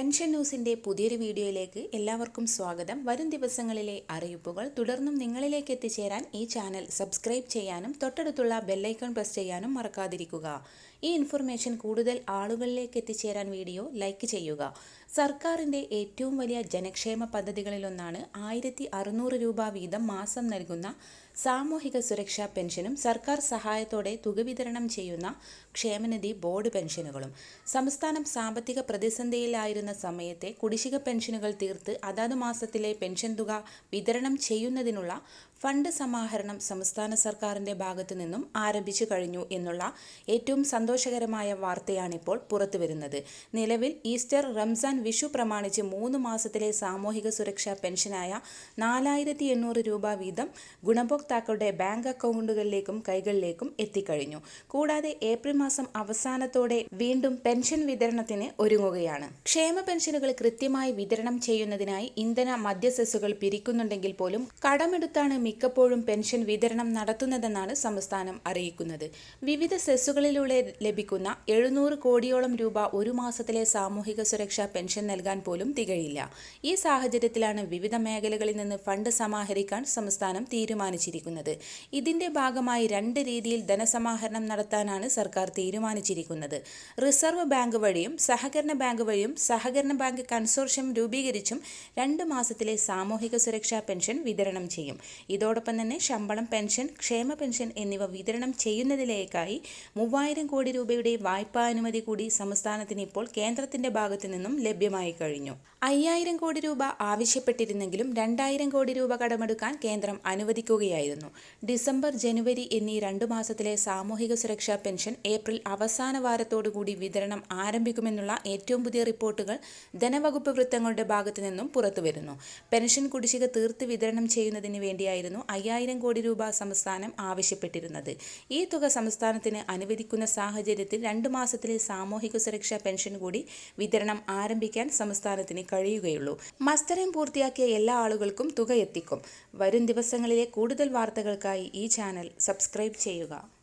Pension ന്യൂസിന്റെ പുതിയൊരു വീഡിയോയിലേക്ക് എല്ലാവർക്കും സ്വാഗതം. വരും ദിവസങ്ങളിലെ അറിയിപ്പുകൾ തുടർന്നും നിങ്ങളിലേക്ക് എത്തിച്ചേരാൻ ഈ ചാനൽ സബ്സ്ക്രൈബ് ചെയ്യാനും തൊട്ടടുത്തുള്ള ബെല്ലൈക്കൺ പ്രസ് ചെയ്യാനും മറക്കാതിരിക്കുക. ഈ ഇൻഫർമേഷൻ കൂടുതൽ ആളുകളിലേക്ക് എത്തിച്ചേരാൻ വീഡിയോ ലൈക്ക് ചെയ്യുക. സർക്കാരിന്റെ ഏറ്റവും വലിയ ജനക്ഷേമ പദ്ധതികളിലൊന്നാണ് ആയിരത്തി അറുന്നൂറ് രൂപ വീതം മാസം നൽകുന്ന സാമൂഹിക സുരക്ഷാ പെൻഷനും സർക്കാർ സഹായത്തോടെ തുക വിതരണം ചെയ്യുന്ന ക്ഷേമനിധി ബോർഡ് പെൻഷനുകളും. സംസ്ഥാനം സാമ്പത്തിക പ്രതിസന്ധിയിലായിരുന്ന സമയത്തെ കുടിശ്ശിക പെൻഷനുകൾ തീർത്ത് അതാത് മാസത്തിലെ പെൻഷൻ തുക വിതരണം ചെയ്യുന്നതിനുള്ള ഫണ്ട് സമാഹരണം സംസ്ഥാന സർക്കാരിന്റെ ഭാഗത്തു നിന്നും ആരംഭിച്ചു കഴിഞ്ഞു എന്നുള്ള ഏറ്റവും സന്തോഷകരമായ വാർത്തയാണിപ്പോൾ പുറത്തുവരുന്നത്. നിലവിൽ ഈസ്റ്റർ റംസാൻ വിഷു പ്രമാണിച്ച് മൂന്ന് മാസത്തിലെ സാമൂഹിക സുരക്ഷാ പെൻഷനായ നാലായിരത്തി എണ്ണൂറ് രൂപ വീതം ഗുണഭോക്താക്കളുടെ ബാങ്ക് അക്കൗണ്ടുകളിലേക്കും കൈകളിലേക്കും എത്തിക്കഴിഞ്ഞു. കൂടാതെ ഏപ്രിൽ മാസം അവസാനത്തോടെ വീണ്ടും പെൻഷൻ വിതരണത്തിന് ഒരുങ്ങുകയാണ്. ക്ഷേമ പെൻഷനുകൾ കൃത്യമായി വിതരണം ചെയ്യുന്നതിനായി ഇന്ധന മദ്യസെസ്സുകൾ പിരിക്കുന്നുണ്ടെങ്കിൽ പോലും കടമെടുത്താണ് മിക്കപ്പോഴും പെൻഷൻ വിതരണം നടത്തുന്നതെന്നാണ് സംസ്ഥാനം അറിയിക്കുന്നത്. വിവിധ സെസ്സുകളിലൂടെ ലഭിക്കുന്ന എഴുന്നൂറ് കോടിയോളം രൂപ ഒരു മാസത്തിലെ സാമൂഹിക സുരക്ഷാ പെൻഷൻ നൽകാൻ പോലും തികയില്ല. ഈ സാഹചര്യത്തിലാണ് വിവിധ മേഖലകളിൽ നിന്ന് ഫണ്ട് സമാഹരിക്കാൻ സംസ്ഥാനം തീരുമാനിച്ചിരിക്കുന്നത്. ഇതിന്റെ ഭാഗമായി രണ്ട് രീതിയിൽ ധനസമാഹരണം നടത്താനാണ് സർക്കാർ തീരുമാനിച്ചിരിക്കുന്നത്. റിസർവ് ബാങ്ക് വഴിയും സഹകരണ ബാങ്ക് വഴിയും സഹകരണ ബാങ്ക് കൺസോർഷ്യം രൂപീകരിച്ചും രണ്ട് മാസത്തിലെ സാമൂഹിക സുരക്ഷാ പെൻഷൻ വിതരണം ചെയ്യും. ഇതോടൊപ്പം തന്നെ ശമ്പളം പെൻഷൻ ക്ഷേമ പെൻഷൻ എന്നിവ വിതരണം ചെയ്യുന്നതിലേക്കായി മൂവായിരം കോടി രൂപയുടെ വായ്പാ അനുമതി കൂടി സംസ്ഥാനത്തിന് ഇപ്പോൾ കേന്ദ്രത്തിന്റെ ഭാഗത്തു നിന്നും ലഭ്യമായി കഴിഞ്ഞു. അയ്യായിരം കോടി രൂപ ആവശ്യപ്പെട്ടിരുന്നെങ്കിലും രണ്ടായിരം കോടി രൂപ കടമെടുക്കാൻ കേന്ദ്രം അനുവദിക്കുകയായിരുന്നു. ഡിസംബർ ജനുവരി എന്നീ രണ്ടു മാസത്തിലെ സാമൂഹിക സുരക്ഷാ പെൻഷൻ ഏപ്രിൽ അവസാന വാരത്തോടുകൂടി വിതരണം ആരംഭിക്കുമെന്നുള്ള ഏറ്റവും പുതിയ റിപ്പോർട്ടുകൾ ധനവകുപ്പ് വൃത്തങ്ങളുടെ ഭാഗത്തു നിന്നും പുറത്തുവരുന്നു. പെൻഷൻ കുടിശ്ശിക തീർത്ത് വിതരണം ചെയ്യുന്നതിന് വേണ്ടിയായിരുന്നു അയ്യായിരം കോടി രൂപ സംസ്ഥാനം ആവശ്യപ്പെട്ടിരുന്നത്. ഈ തുക സംസ്ഥാനത്തിന് അനുവദിക്കുന്ന സാഹചര്യത്തിൽ രണ്ടു മാസത്തിലെ സാമൂഹിക സുരക്ഷാ പെൻഷൻ കൂടി വിതരണം ആരംഭിക്കാൻ സംസ്ഥാനത്തിന് കഴിയുകയുള്ളൂ. മസ്തരം പൂർത്തിയാക്കിയ എല്ലാ ആളുകൾക്കും തുക എത്തിക്കും. വരും ദിവസങ്ങളിലെ കൂടുതൽ വാർത്തകൾക്കായി ഈ ചാനൽ സബ്സ്ക്രൈബ് ചെയ്യുക.